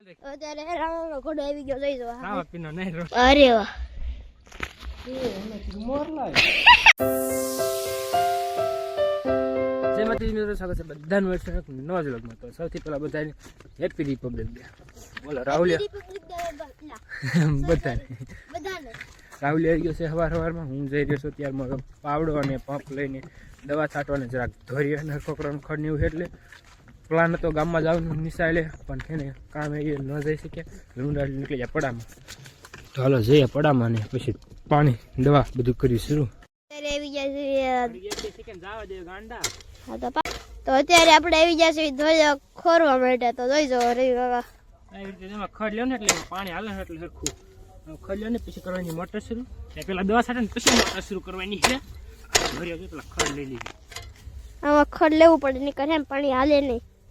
અત્યારે રાવણનો ઘોડો આવી ગયો જોઈ જો ખાવા પીનો નહીં રો અરે વાહ. જેમાંથી મિત્રો સ્વાગત છે બધાનું વર્ષ નવા વ્લોગમાં. તો સૌથી પહેલા બધાને હેપી રિપબ્લિક ડે બોલો રાહુલ રિપબ્લિક બધાને. રાહુલ આવી ગયો છે સવાર સવારમાં હું જઈ રહ્યો છું ત્યારે મારો પાવડો અને પંપ લઈને દવા છાંટવાને જરાક ધોરી અને છોકરાનું ખડ ને એવું એટલે પ્લાન હતો ગામમાં જવાનું નિશાળે પણ છે ને કામ એ ન જઈ શકે લૂંડા નીકળી જાય પડામાં. તો હાલો જઈએ પડામાં ને પછી પાણી દવા બધું કર્યું શરૂ. તો અત્યારે આપણે આવી ગયા છે ધોઈ ખોરવા માટે. તો જોઈ જવો રવિ એમાં ખડ લ્યો ને એટલે પાણી હાલે ને એટલે સરખું. ખડ લ્યો ને પછી કરવાની મોટર શરૂ. પેલા દવા સાથે ને પછી મોટર શરૂ કરવાની છે. ભર્યા પેલા ખડ લઈ લીધી. આમાં ખડ લેવું પડે નહીં કરે પાણી હાલે નહીં.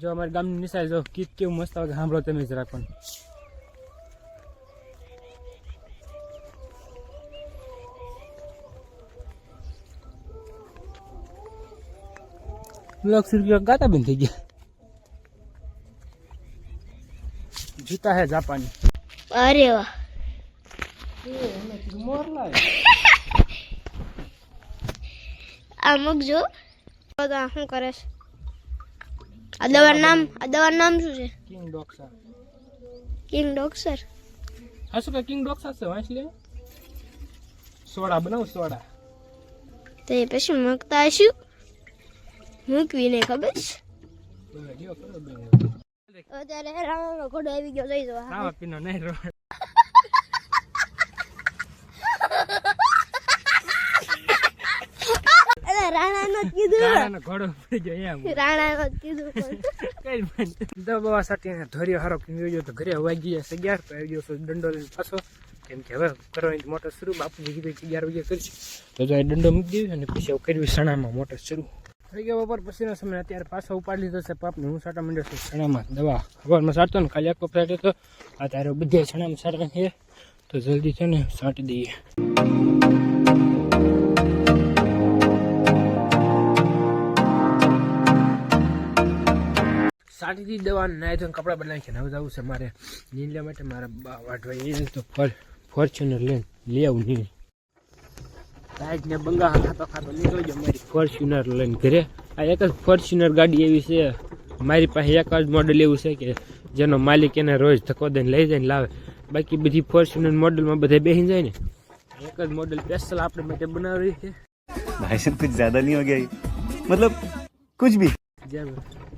જો અમારે ગામની નિશાળ જો ગીત કેવું મસ્ત વાગે સાંભળો તમે જરા પણ. લક્ષ રૂપિયા ગાતા બંધ થઈ ગયા. જીતા હે જાપાની. અરે વાહ. અમુક જો શું કરે છે? આ દવાનું નામ આ દવાનું નામ શું છે કિંગ ડોક્સર કિંગ ડોક્સર હા શું કે કિંગ ડોક્સર છે વાંચ લે સોડા બનાવ સોડા તે પછી મૂકતા હશું મૂકવીને ખબર છે અત્યારે રાવણનો ઘોડો આવી ગયો જઈ જવા ખાવા પીનો નહીં રો અરે રાણાનો જ કીધું ઘોડો પડી ગયો એમ. રાણાનો કીધું કઈ ધોર્યો હારો પીવી ગયો તો ઘરે વાગી ગયા અગિયાર તો આવી ગયો દંડો લઈને પાછો. કેમ કે હવે કરવાની મોટર શરૂ બાપુજી કીધું અગિયાર વાગે કરીશ. તો જો દંડો મૂકી દીધો અને પછી કર્યું સણામાં મોટર શરૂ. થઈ ગયો બપોર પછીનો સમય અત્યારે પાછો ઉપાડી લીધો છે પાપને. હું સાટા માંડ્યો છું સણામાં દવા ખબરમાં સાટતો ને ખાલી આખો વપરાય હતો. અત્યારે બધે સણામાં સાટા છે. તો જલ્દી છે ને સાટી દઈએ. સાટી દીધી દવા નાય તો કપડાં બદલાય છે હવે જવું છે મારે નીંદલા માટે મારા વાટવા એ તો ફોર ફોર્ચ્યુનર લઈને લઈ આવું નહીં સાહેબ ને બંગા ખાતો ખાતો નીકળી ગયો મારી. ફોર્ચ્યુનર લઈને ઘરે. આ એક જ ફોર્ચ્યુનર ગાડી એવી છે. મારી પાસે એક જ મોડલ એવું છે કે જેનો માલિક એને રોજ ધક્કો દઈને લઈ જઈને લાવે. બાકી બધી ફોર્ચ્યુનર મોડલમાં બધા બેસી જાય ને. એક જ મોડલ સ્પેશિયલ આપણે માટે બનાવી છે. ભાઈ સાહેબ કુછ જ્યાદા નહીં હો ગયા મતલબ કુછ ભી. જેમ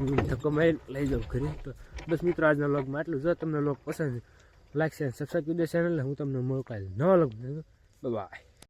ધક્કો મારી લઈ જાઉં ઘરે. તો બસ મિત્રો, આજના લોગમાં આટલું. જો તમને લોગ પસંદ લાગશે સબસ્ક્રાઈબ કરી દેશે હું તમને મોકલાવીશ. નવા લોગ બાય